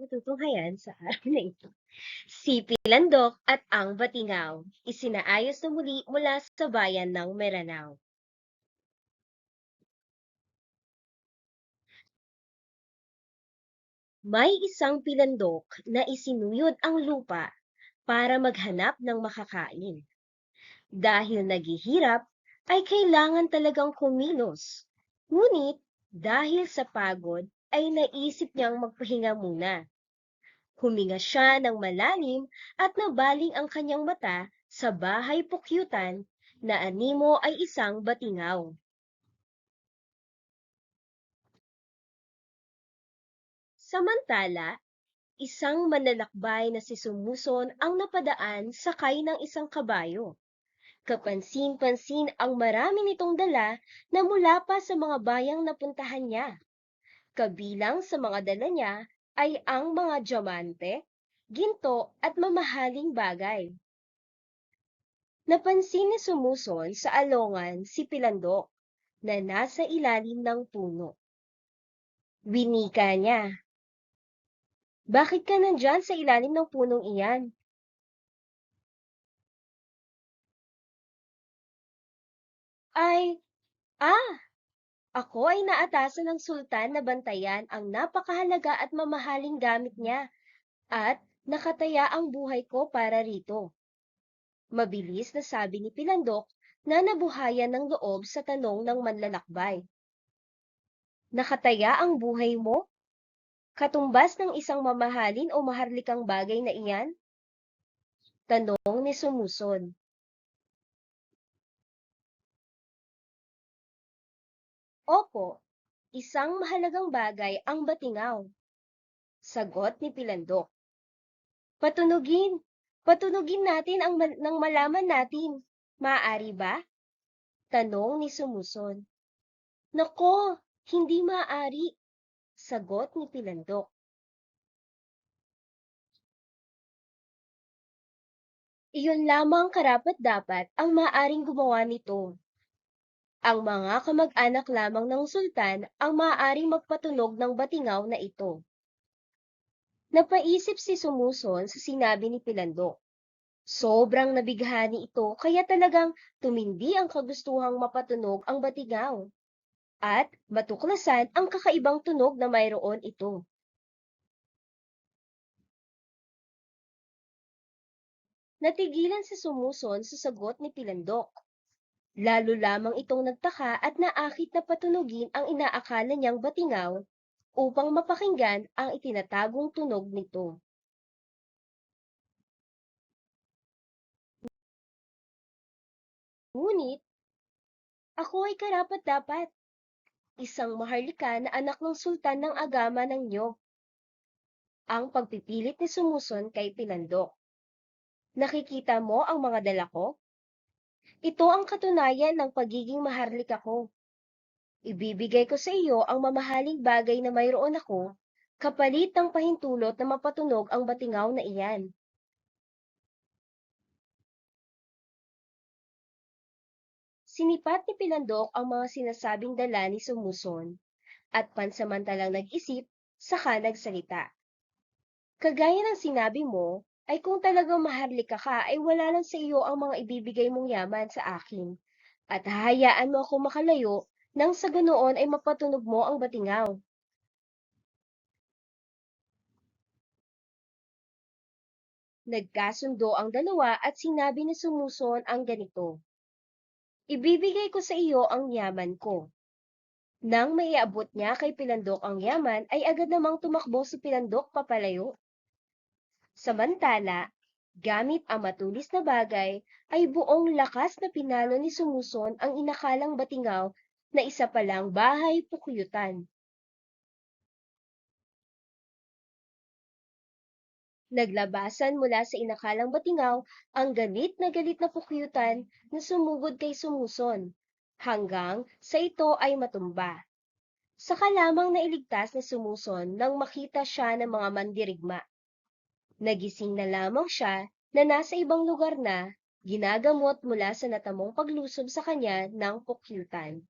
matutunghayan sa araw na ito. Si Pilandok at ang Batingaw, isinaayos na muli mula sa bayan ng Meranao. May isang pilandok na isinuyod ang lupa para maghanap ng makakain. Dahil naghihirap, ay kailangan talagang kumilos. Ngunit dahil sa pagod, ay naisip niyang magpahinga muna. Huminga siya ng malalim at nabaling ang kanyang mata sa bahay pukyutan na animo ay isang batingaw. Samantala, isang manlalakbay na si Sumuson ang napadaan sakay ng isang kabayo. Kapansin-pansin ang marami nitong dala na mula pa sa mga bayang napuntahan niya. Kabilang sa mga dala niya ay ang mga diamante, ginto at mamahaling bagay. Napansin ni Sumuson sa alongan si Pilandok na nasa ilalim ng puno. Winika niya. Bakit ka nandyan sa ilalim ng punong iyan? Ay, ah, ako ay naatasan ng sultan na bantayan ang napakahalaga at mamahaling gamit niya at nakataya ang buhay ko para rito. Mabilis na sabi ni Pilandok na nabuhayan ng loob sa tanong ng manlalakbay. Nakataya ang buhay mo? Katumbas ng isang mamahalin o maharlikang bagay na iyan? Tanong ni Sumuson. Opo, isang mahalagang bagay ang batingaw. Sagot ni Pilandok. Patunugin, patunugin natin ang nang malaman natin. Maaari ba? Tanong ni Sumuson. Nako, hindi maaari. Sagot ni Pilandok. Iyon lamang karapat-dapat ang maaring gumawa nito. Ang mga kamag-anak lamang ng sultan ang maaaring magpatunog ng batingaw na ito. Napaisip si Sumuson sa sinabi ni Pilandok. Sobrang nabighani ito kaya talagang tumindi ang kagustuhang mapatunog ang batingaw at matuklasan ang kakaibang tunog na mayroon ito. Natigilan si Sumuson sa sagot ni Pilandok. Lalo lamang itong nagtaka at naakit na patunugin ang inaakala niyang batingaw upang mapakinggan ang itinatagong tunog nito. Ngunit, ako ay karapat-dapat. Isang maharlika na anak ng sultan ng agama ng Nyog. Ang pagpipilit ni Sumuson kay Pilandok. Nakikita mo ang mga dala ko? Ito ang katunayan ng pagiging maharlika ko. Ibibigay ko sa iyo ang mamahaling bagay na mayroon ako, kapalit ng pahintulot na mapatunog ang batingaw na iyan. Sinipat ni Pilandok ang mga sinasabing dala ni Sumuson at pansamantalang nag-isip, saka nagsalita. Kagaya ng sinabi mo, ay kung talagang maharlika ka ay wala lang sa iyo ang mga ibibigay mong yaman sa akin at hahayaan mo ako makalayo nang sa ganoon ay mapatunog mo ang batingaw. Nagkasundo ang dalawa at sinabi ni Sumuson ang ganito. Ibibigay ko sa iyo ang yaman ko. Nang maiabot niya kay Pilandok ang yaman, ay agad namang tumakbo si Pilandok papalayo. Samantala, gamit ang matulis na bagay, ay buong lakas na pinalo ni Sumuson ang inakalang batingaw na isa palang bahay pukuyutan. Naglabasan mula sa inakalang batingaw ang galit na galit na pukyutan na sumugod kay Sumuson, hanggang sa ito ay matumba. Saka lamang nailigtas ni Sumuson nang makita siya ng mga mandirigma. Nagising na lamang siya na nasa ibang lugar na, ginagamot mula sa natamong paglusob sa kanya ng pukyutan.